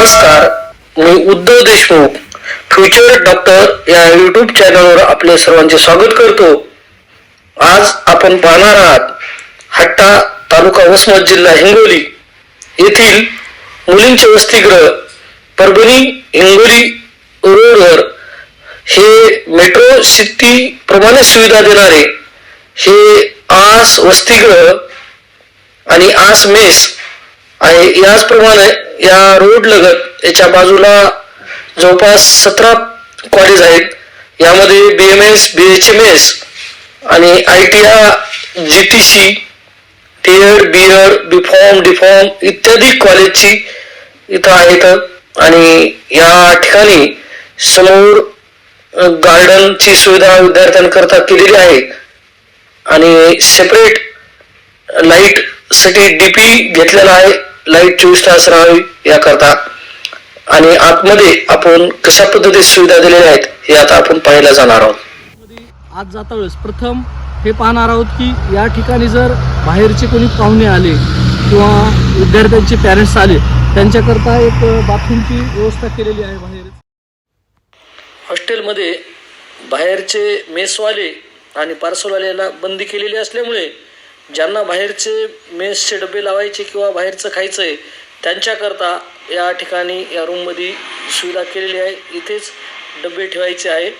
नमस्कार मी Uddhav Deshmukh future doctor या युट्यूब चॅनलवर आपले सर्वांचे स्वागत करतो. आज आपण पाहणार आहात हट्टा तालुका वसमत जिल्हा हिंगोली येथील मुलींचे वसतिगृह परभणी हिंगोली रोडवर हे मेट्रो सिटी प्रमाणे सुविधा देणारे हे आस वसतिगृह आणि आस मेस आहे याचप्रमाणे या रोड लगत याच्या बाजूला जवळपास सतरा कॉलेज आहेत. यामध्ये B M S B H M S आणि I T R G T C T Ed B B pharm D pharm इत्यादी कॉलेजची इथं आहेत. आणि या ठिकाणी समोर गार्डनची सुविधा विद्यार्थ्यांकरता केलेली आहे. आणि सेपरेट लाइटसाठी डीपी घेतलेला आहे. लाइट चोवीस तास राहावी याकरता. आणि आतमध्ये आपण कशा पद्धतीत सुविधा दिलेल्या आहेत हे आता आपण पाहायला जाणार आहोत. आज जाता वेळेस प्रथम हे पाहणार आहोत की या ठिकाणी जर बाहेरचे कोणी पाहुणे आले किंवा विद्यार्थ्यांचे पॅरेंट्स आले त्यांच्याकरता एक बाथरूमची व्यवस्था केलेली आहे बाहेर. हॉस्टेलमध्ये बाहेरचे मेसवाले आणि पार्सलवाल्याला बंदी केलेली असल्यामुळे ज्यांना बाहेरचे मेसचे डबे लावायचे किंवा बाहेरचं खायचं आहे त्यांच्याकरता या ठिकाणी या रूममध्ये सुविधा केलेली आहे. इथेच डबे ठेवायचे आहे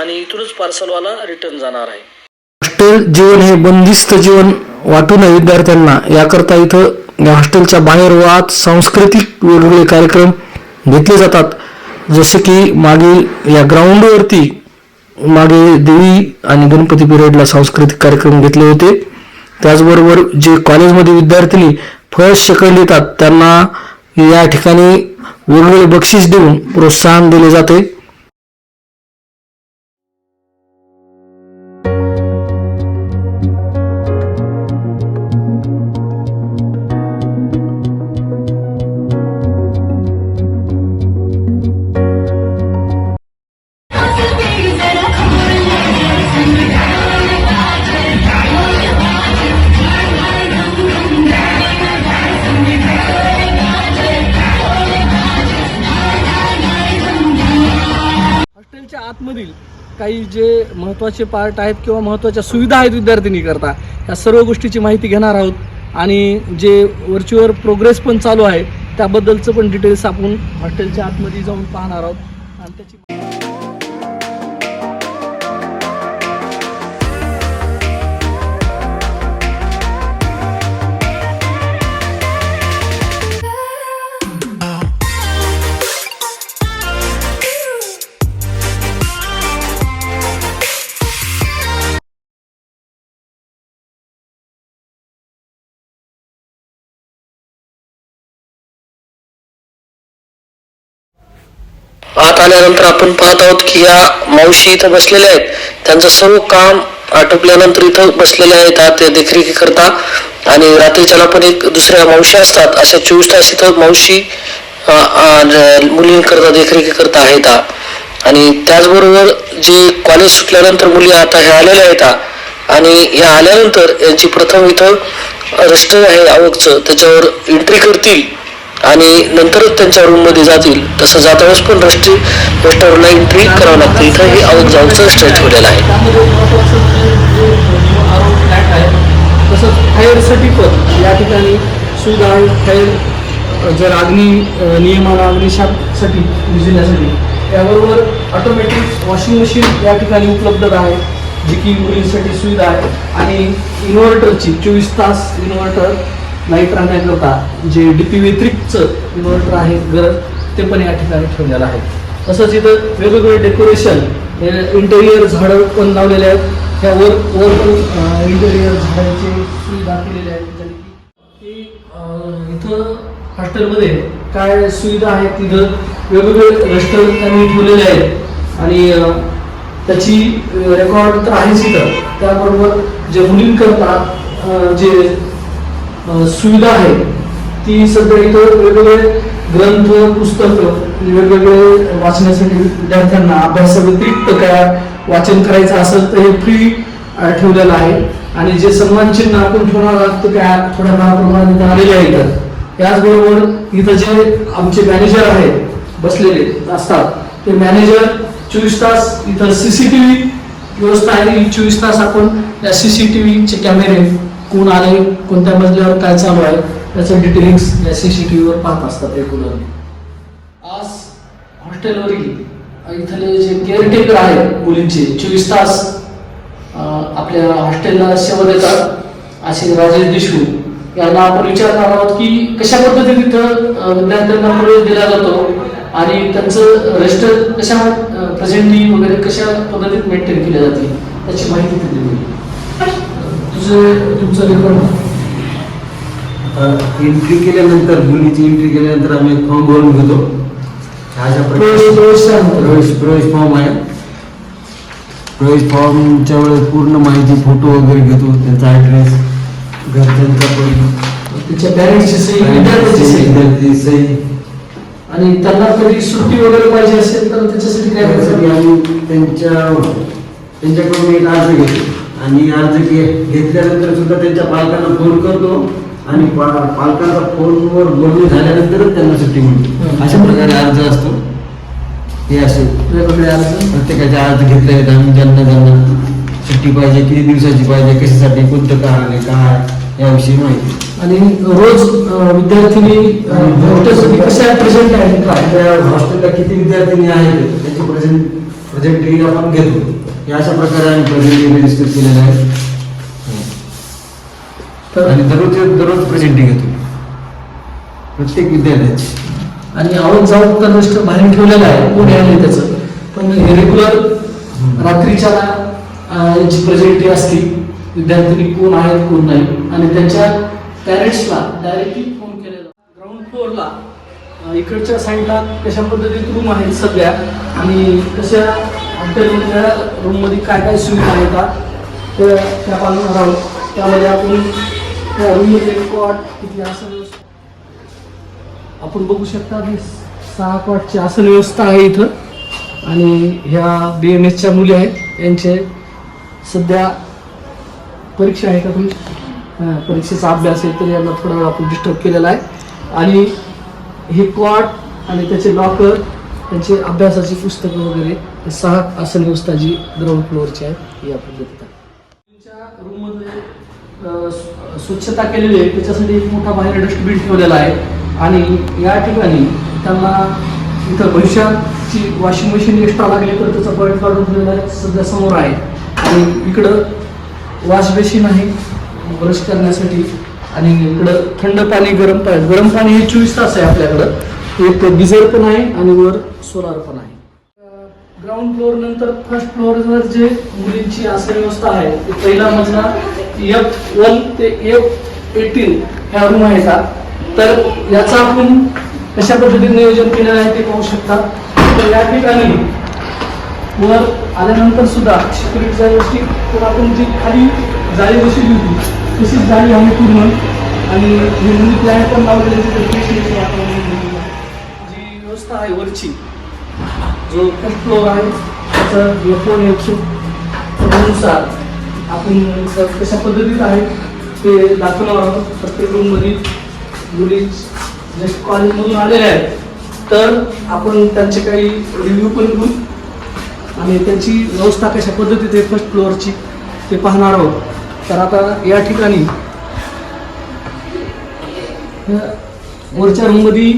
आणि इथूनच पार्सलवाला रिटर्न जाणार आहे. हॉस्टेल जीवन हे बंदिस्त जीवन वाटू नये विद्यार्थ्यांना. याकरता इथं हॉस्टेलच्या बाहेर व आत सांस्कृतिक वेगवेगळे कार्यक्रम घेतले जातात. जसे की मागील या ग्राउंडवरती मागे देवी आणि गणपती पिरियडला सांस्कृतिक कार्यक्रम घेतले होते. त्याचबरोबर जे कॉलेजमध्ये विद्यार्थिनी फर्स्ट सेकंड येतात त्यांना या ठिकाणी वेगवेगळे बक्षीस देऊन प्रोत्साहन दिले जाते. आतमधील काही जे महत्त्वाचे पार्ट आहेत किंवा महत्त्वाच्या सुविधा आहेत विद्यार्थिनीकरता या सर्व गोष्टीची माहिती घेणार आहोत. आणि जे व्हर्च्युअल प्रोग्रेस पण चालू आहे त्याबद्दलचं पण डिटेल्स आपण हॉस्टेलच्या आतमध्ये जाऊन पाहणार आहोत. आणि त्याची आल्यानंतर आपण पाहत आहोत की या मावशी इथं बसलेल्या आहेत. त्यांचं सर्व काम आटोपल्यानंतर इथं बसलेल्या आहेत. त्या ते देखरेखी करता आणि रात्रीच्याला पण एक दुसऱ्या मावशी असतात. अशा चोवीस तास इथं मावशी मुलींकरता देखरेखी करता आहेत आणि त्याचबरोबर जे कॉलेज सुटल्यानंतर मुली आता ह्या आलेल्या आहेत आणि ह्या आल्यानंतर यांची प्रथम इथं रजिस्टर आहे आवकचं. त्याच्यावर एंट्री करतील. आणि नंतरच त्यांच्या रूममध्ये जातील तसं जातानाच पण रस्ते रस्त्यावरला एंट्री करावं लागतं. इथं हे आवक जाऊचं रस्ते ठेवलेलं आहे. त्यामध्ये फ्लॅट आहे तसंच फायरसाठी पण या ठिकाणी सुविधा आहे फायर जर अग्नी नियमाला अग्निशापसाठी विझण्यासाठी त्याबरोबर ऑटोमॅटिक वॉशिंग मशीन या ठिकाणी उपलब्ध आहे जी की मुलींसाठी सुविधा आहे. आणि इन्व्हर्टरची चोवीस तास इन्व्हर्टर लाइट राहण्याकरता जे डी पी व्यतिरिक्तचं इन्व्हर्टर आहे गरज ते पण या ठिकाणी ठेवलेलं आहे. तसंच इथं वेगवेगळे डेकोरेशन इंटेरियर झाडं पण लावलेले आहेत. ह्या वर वर पण इंटेरियर झाडांची सुविधा केलेली आहेत. की इथं हॉस्टेलमध्ये काय सुविधा आहेत तिथं वेगवेगळे रेस्टॉरंट त्यांनी ठेवलेले आहेत. आणि त्याची रेकॉर्ड तर आहेच इथं. त्याबरोबर जे मुलींकरता जे सुविधा आहे. ती सध्या इथं वेगवेगळे ग्रंथ पुस्तकं वेगवेगळे वाचण्यासाठी विद्यार्थ्यांना अभ्यासाव्यतिरिक्त काय वाचन करायचं असेल तर हे फ्री ठेवलेलं आहे. आणि जे सन्मान चिन्ह आपण ठेवणार आहोत ते काय थोड्याफार प्रमाणात इथं आलेले आहेत. त्याचबरोबर इथं जे आमचे मॅनेजर आहेत बसलेले असतात ते मॅनेजर चोवीस तास इथं सीसीटीव्ही व्यवस्था आहे. ही चोवीस तास आपण या सीसीटीव्हीचे कॅमेरे कोण आले कोणत्या मजल्यावर काय चालू आहे त्याचं डिटेलिंग्स या सीसीटीव्हीवर पाहत असतात रेग्युलरली आज हॉस्टेलवरील इथले जे केअरटेकर आहेत मुलींचे चोवीस तास आपल्या हॉस्टेलला सेवा देतात. असे राजेश देशमुख यांना आपण विचारणार आहोत की कशा पद्धतीने तिथं विद्यार्थ्यांना प्रवेश दिला जातो आणि त्यांचं रजिस्टर कशा प्रेझेंटली वगैरे कशा पद्धतीत मेंटेन केले जाते त्याची माहिती दिली. तुझं तुमचं रेकॉर्ड एंट्री केल्यानंतर मुलीची एंट्री केल्यानंतर आम्ही एक फॉर्म भरून घेतो. अशा प्रवेश प्रवेश प्रवेश फॉर्म आहे. प्रवेश फॉर्मच्या वेळेस पूर्ण माहिती फोटो वगैरे घेतो त्यांचा ॲड्रेस घरच्यांचा पण. तिच्या पॅरेंट्सची सही विद्यार्थ्याची सही. विद्यार्थी सही. आणि त्यांना कधी सुट्टी वगैरे पाहिजे असेल तर त्याच्यासाठी काय करायचं आम्ही त्यांच्या त्यांच्याकडून एक अर्ज घेतो. आणि अर्ज घे- घेतल्यानंतर सुद्धा त्यांच्या पालकांना फोन करतो आणि पा- पालकांचा फोनवर बोलणी झाल्यानंतरच त्यांना सुट्टी मिळते. अशा प्रकारे अर्ज असतो. हे असे वेगवेगळे अर्ज. प्रत्येकाचे अर्ज घेतले आहेत आम्ही ज्यांना ज्यांना सुट्टी पाहिजे किती दिवसाची पाहिजे कशासाठी कोणतं कारण आहे काय याविषयी माहिती. आणि रोज विद्यार्थिनी हॉस्टेलसाठी कशा प्रेझेंट आहे आपल्या हॉस्टेलला किती विद्यार्थी आहेत त्याची प्रेझेंट प्रेझेंटरी आपण घेतो. हे अशा प्रकारे आम्ही प्रेझेंटरी रजिस्टर केलेलं आहे. तर आणि दररोज दररोज प्रेझेंटरी घेतो प्रत्येक विद्यार्थ्याची आणि आवड जाऊ तर रजिस्टर बाहेर ठेवलेलं आहे कोण आहे त्याचं. पण रेग्युलर रात्रीच्या यांची प्रेझेंटी असती. विद्यार्थी कोण आहेत कोण नाही. आणि त्यांच्या पॅरेंट्सला डायरेक्टली फोन केलेला. ग्राउंड फ्लोअरला इकडच्या साईडला कशा पद्धतीत रूम आहेत सगळ्या आणि कशा हॉटेलमधल्या रूममध्ये काय काय सुविधा येतात तर त्या त्या पाहणार आहोत त्यामध्ये आपण त्या रूममध्ये कॉट किती असं व्यवस्था आपण बघू शकता की सहा कॉटची आसन व्यवस्था आहे इथं. आणि ह्या बी एम एसच्या मुली आहेत. यांचे सध्या परीक्षा आहे का तुम्ही? परीक्षेचा अभ्यास आहे तर यांना थोडा वेळ आपण डिस्टर्ब केलेला आहे. आणि हे कॉट आणि त्याचे लॉकर त्यांचे अभ्यासाची पुस्तकं वगैरे सहा आसन व्यवस्था जी ग्राउंड फ्लोअरची आहे ही आपण बघत आहे तुमच्या रूममध्ये स्वच्छता केलेली आहे त्याच्यासाठी एक मोठा बाहेर डस्टबिन ठेवलेला आहे. आणि या ठिकाणी त्यांना इथं भविष्याची वॉशिंग मशीन एक्स्ट्रा लागली तर त्याचा पॉईंट काढून ठेवलेला आहे सध्या समोर आहे. आणि इकडं वॉश बेसिन आहे ब्रश करण्यासाठी. आणि इकडं थंड पाणी गरम पाणी गरम पाणी हे चोवीस तास आहे आपल्याकडं. एक गिझर पण आहे आणि वर सोलार पण आहे. ग्राउंड फ्लोअर नंतर फर्स्ट फ्लोअरवर जे मुलींची आसन व्यवस्था आहे ते पहिला मजला एफ वन ते एफ एटीन ह्या रूम आहेत तर याचा आपण कशा पद्धतीने नियोजन केलेलं आहे ते पाहू शकता. तर या ठिकाणी वर आल्यानंतर सुद्धा सिक्युरिटीच्या गोष्टी तर आपण जी खाली जाळी बसवली होती तशीच जाळी आम्ही पूर्ण. आणि हे मुली प्लॅन पण लावलेले व्यवस्था आहे वरची जो फर्स्ट फ्लोअर आहे त्याचं फोननुसार आपण कशा पद्धतीत आहे ते दाखवणार आहोत. प्रत्येक रूममध्ये मुली जस्ट कॉलेजमधून आलेल्या आहेत. तर आपण त्यांचे काही रिव्ह्यू पण घेऊ आणि त्यांची व्यवस्था कशा पद्धतीत आहे फर्स्ट फ्लोअरची ते पाहणार आहोत. तर आता या ठिकाणी वरच्या रूममध्ये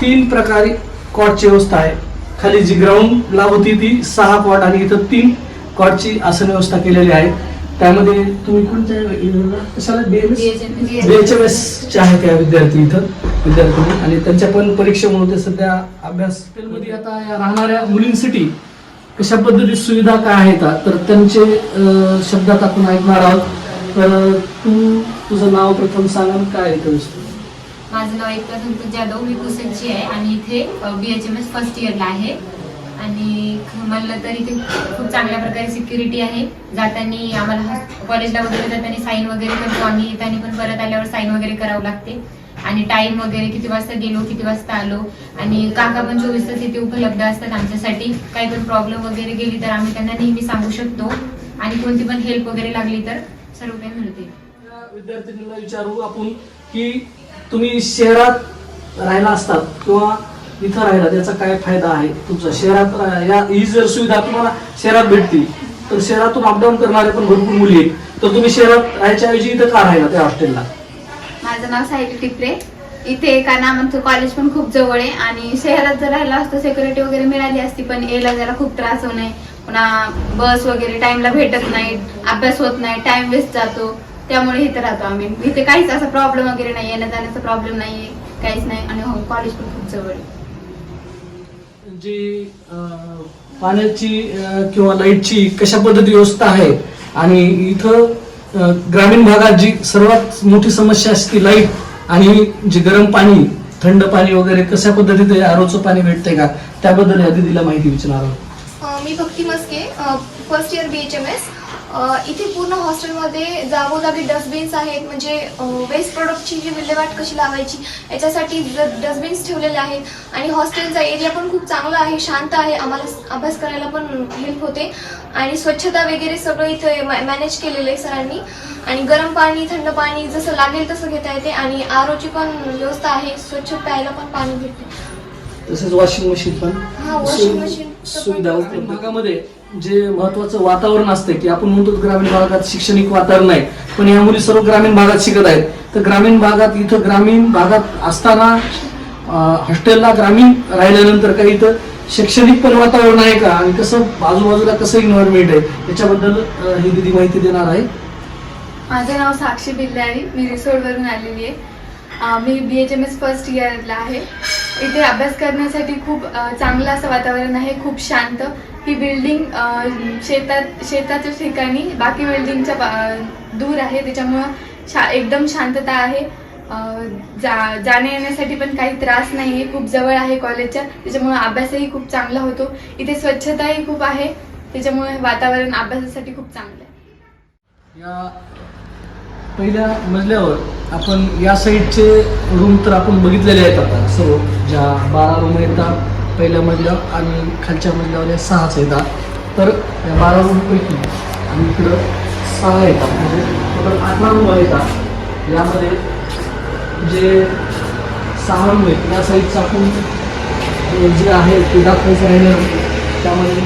तीन प्रकारे कॉटची व्यवस्था आहे. खाली जी ग्राउंडला होती ती सहा कॉट आणि इथं तीन कॉटची आसन व्यवस्था केलेली आहे. त्यामध्ये तुम्ही कोणत्या. बीएचएमएस चे आहेत या विद्यार्थी इथं विद्यार्थी आणि त्यांच्या पण परीक्षेमुळे ते सध्या अभ्यास मध्ये आता या राहणाऱ्या मुलींसाठी कशा पद्धतीत सुविधा काय आहेत? तर त्यांचे शब्दात आपण ऐकणार आहोत. तर तू तुझं नाव प्रथम सांग काय इथं? माझं नाव एकता संतोष जाधव मी कुसेची आहे आणि इथे B H M S first इयरला आहे. आणि म्हणलं तर इथे खूप चांगल्या प्रकारे सिक्युरिटी आहे. जाताना आम्हाला कॉलेजला वगैरे जाताना साईन वगैरे करतो आम्ही. येताना पण परत आल्यावर साईन वगैरे करावं लागते. आणि टाईम वगैरे किती वाजता गेलो किती वाजता आलो. आणि काका पण चोवीस तास इथे उपलब्ध असतात आमच्यासाठी. काही पण प्रॉब्लेम वगैरे गेली तर आम्ही त्यांना नेहमी सांगू शकतो. आणि कोणती पण हेल्प वगैरे लागली तर सर्व काही मिळते. विद्यार्थिनीला विचारू आपण की तुम्ही शहरात राहिला असतात किंवा इथं राहिला त्याचा काय फायदा आहे तुमचा? शहरात या ही जर सुविधा तुम्हाला शहरात भेटतील तर शहरातून अपडाऊन करणारे पण भरपूर मुली आहेत. तर तुम्ही शहरात राहायच्या ऐवजी इथं का राहिला त्या हॉस्टेलला माझं नाव साहिल टिपरे. इथे कारण आमचं कॉलेज पण खूप जवळ आहे आणि शहरात जर राहिलं असतं सिक्युरिटी वगैरे मिळाली असती पण यायला जरा खूप त्रास होऊ नये. पुन्हा बस वगैरे टाइमला भेटत नाही अभ्यास होत नाही टाइम वेस्ट जातो. त्यामुळे इथे राहतो आम्ही. इथे काहीच असा प्रॉब्लेम वगैरे नाही येण्या जाण्याचा प्रॉब्लेम नाहीये काहीच नाही. आणि हो कॉलेज पण खूप जवळ आहे. जी अं, पाण्याची किंवा लाईटची कशा पद्धती व्यवस्था आहे? आणि इथं ग्रामीण भागात जी सर्वात मोठी समस्या असते लाइट आणि जे गरम पाणी थंड पाणी वगैरे कशा पद्धतीने आरोचं पाणी भेटतंय का? त्याबद्दल या दिदीला माहिती विचारणार आहोत मी Bhakti Maske first year B H M S इथे पूर्ण हॉस्टेलमध्ये जागोजागी डस्टबिन्स आहेत म्हणजे वेस्ट प्रोडक्टची जी विल्हेवाट कशी लावायची याच्यासाठी डस्टबिन्स ठेवलेले आहेत आणि हॉस्टेलचा एरिया पण खूप चांगला आहे शांत आहे आम्हाला अभ्यास करायला पण हेल्प होते. आणि स्वच्छता वगैरे सगळं इथे मॅनेज केलेलं आहे सरांनी. आणि गरम पाणी थंड पाणी जसं लागेल तसं घेता येते आणि आरोची पण व्यवस्था आहे स्वच्छ प्यायला पण पाणी भेटते. तसेच वॉशिंग मशीन पण. हा, चं पण- सुविधा उपलब्ध. भागामध्ये जे महत्वाचं वातावरण असतं की आपण म्हणतो ग्रामीण भागात शैक्षणिक वातावरण आहे पण या मुली सर्व ग्रामीण भागात शिकत आहेत. तर ग्रामीण भागात इथं ग्रामीण भागात असताना हॉस्टेलला ग्रामीण राहिल्यानंतर काही इथं शैक्षणिक पण वातावरण आहे का? आणि कसं आजूबाजूला कसं इन्व्हायरमेंट आहे? त्याच्याबद्दल ही दिदी माहिती देणार आहे. माझं नाव साक्षी बिल्लारी मी रिसोडवरून आलेली आहे. मी B H M S first इयरला आहे. इथे अभ्यास करण्यासाठी खूप चांगलं असं वातावरण आहे. खूप शांत. ही बिल्डिंग शेतात शेताच्या ठिकाणी बाकी बिल्डिंगच्या बा- दूर आहे. त्याच्यामुळं शा एकदम शांतता आहे. जा जाण्या येण्यासाठी पण काही त्रास नाही आहे खूप जवळ आहे कॉलेजच्या त्याच्यामुळं अभ्यासही खूप चांगला होतो. इथे स्वच्छताही खूप आहे. त्याच्यामुळे वातावरण अभ्यासासाठी खूप चांगलं आहे. या पहिल्या मजल्यावर आपण या साईडचे रूम तर आपण बघितलेले आहेत आता. सर्व ज्या बारा रूम आहेत पहिल्या मजल्यावर आणि खालच्या मजल्यावर या सहाच येतात. तर या बारा रूमपैकी आणि इकडं सहा येतात. म्हणजे टोटल अठरा रूम येतात. यामध्ये जे सहा रूम आहेत या साईडचा आपण जे आहे ते दाखवायचं राहिलं. त्यामध्ये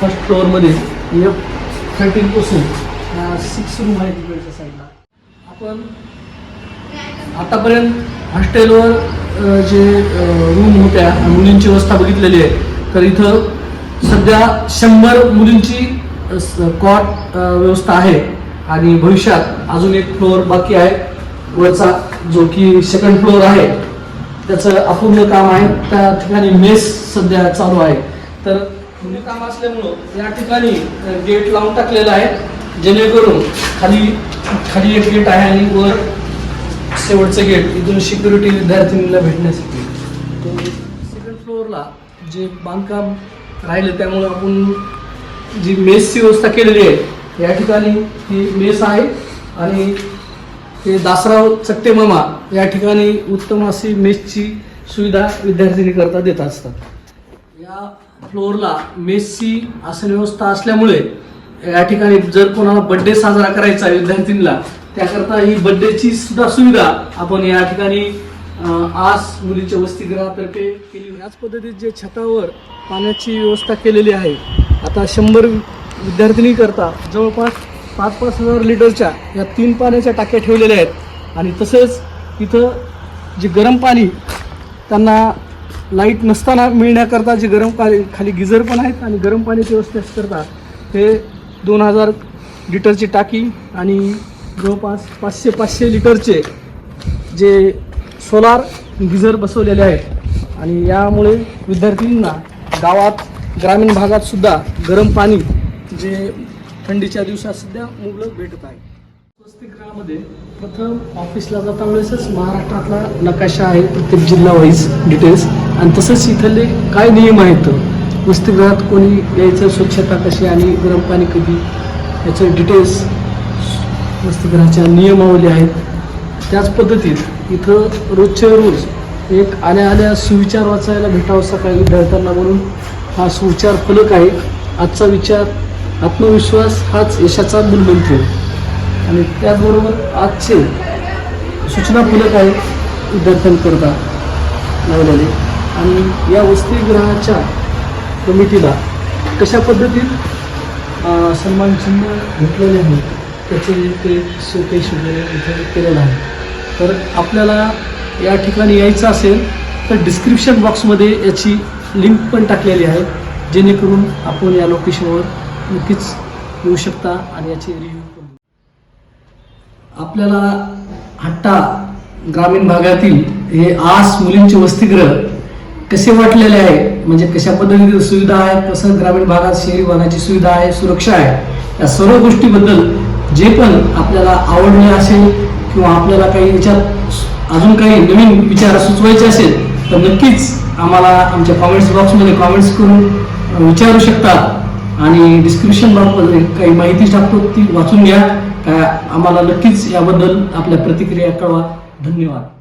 फर्स्ट फ्लोअरमध्ये एफ थर्टीनपासून सिक्स रूम आहेत तिकडच्या साईडला आपण आतापर्यंत हॉस्टेलवर जे रूम होत्या मुलींची व्यवस्था बघितलेली आहे. तर इथं सध्या शंभर मुलींची कॉट व्यवस्था आहे. आणि भविष्यात अजून एक फ्लोअर बाकी आहे. वरचा जो की सेकंड फ्लोअर आहे त्याचं अपूर्ण काम आहे. त्या ठिकाणी मेस सध्या चालू आहे. तर काम असल्यामुळं या ठिकाणी गेट लावून टाकलेलं आहे. जेणेकरून खाली खाली एक गेट आहे आणि वर शेवटचं गेट इथून सिक्युरिटी विद्यार्थिनीला भेटण्यासाठी. सेकंड फ्लोअरला जे बांधकाम राहिलं त्यामुळं आपण जी मेसची व्यवस्था केलेली आहे या ठिकाणी ही मेस आहे आणि ते दासराव चट्टे मामा या ठिकाणी उत्तम अशी मेसची सुविधा विद्यार्थिनी करता देत असतात. या फ्लोअरला मेसची आसन व्यवस्था असल्यामुळे या ठिकाणी जर कोणाला बड्डे साजरा करायचा आहे विद्यार्थिनीला त्याकरता ही बड्डेची सुद्धा सुविधा आपण या ठिकाणी आस मुलींच्या वसतिगृहातर्फे केली. याच पद्धतीत जे छतावर पाण्याची व्यवस्था केलेली आहे आता शंभर विद्यार्थिनी करता जवळपास पाच पाच हजार लिटरच्या या तीन पाण्याच्या टाक्या ठेवलेल्या आहेत. आणि तसेच इथं जे गरम पाणी त्यांना लाइट नसताना मिळण्याकरता जे गरम पाणी खाली गिझर पण आहेत आणि गरम पाण्याची व्यवस्थेकरता हे दोन हजार लिटरची टाकी आणि जवळपास पाचशे पाचशे लिटरचे जे सोलार गिझर बसवलेले आहेत. आणि यामुळे विद्यार्थ्यांना गावात ग्रामीण भागात सुद्धा गरम पाणी जे थंडीच्या दिवसात सध्या मुबलक भेटत आहे. वसतिगृहामध्ये प्रथम ऑफिसला जाता वेळेसच महाराष्ट्रातला नकाशा आहे प्रत्येक जिल्हा वाईज डिटेल्स आणि तसंच इथले काय नियम आहेत? वसतिगृहात कोणी यायचं स्वच्छता कशी आणि गरम पाणी कधी? याचं डिटेल्स वसतिगृहाच्या नियमावली आहेत. त्याच पद्धतीत इथं रोजच्या रोज एक आल्या आल्या सुविचार वाचायला भेटावं सकाळी विद्यार्थ्यांना म्हणून हा सुविचार फलक आहे. आजचा विचार आत्मविश्वास हाच यशाचा मूलमंत्र आणि त्याचबरोबर आजचे सूचना फलक आहे विद्यार्थ्यांकरता लावलेले. आणि या वसतिगृहाच्या कमिटीला कशा पद्धतीत सन्मानचिन्ह सन्मान चिन्ह आहे? त्याचे ते शोकेश वगैरे इथे केलेलं आहे. तर आपल्याला या ठिकाणी यायचं असेल तर डिस्क्रिप्शन बॉक्समध्ये याची लिंक पण टाकलेली आहे जेणेकरून आपण या लोकेशनवर नक्कीच येऊ शकता आणि याची रिव्ह्यू पण आपल्याला हट्टा ग्रामीण भागातील हे आस मुलींचे वसतिगृह कसे वाटलेले आहे? म्हणजे कशा पद्धतीने सुविधा आहे कसं ग्रामीण भागात शहरी भागाची सुविधा आहे सुरक्षा आहे? या सर्व गोष्टीबद्दल जे पण आपल्याला आवडले असेल किंवा आपल्याला काही विचार अजून काही नवीन विचार सुचवायचे असेल तर नक्कीच आम्हाला आमच्या कॉमेंट्स बॉक्समध्ये कॉमेंट्स करून विचारू शकता. आणि डिस्क्रिप्शन बॉक्समध्ये काही माहिती टाकतो ती वाचून घ्या. काय आम्हाला नक्कीच याबद्दल आपल्या प्रतिक्रिया कळवा. धन्यवाद.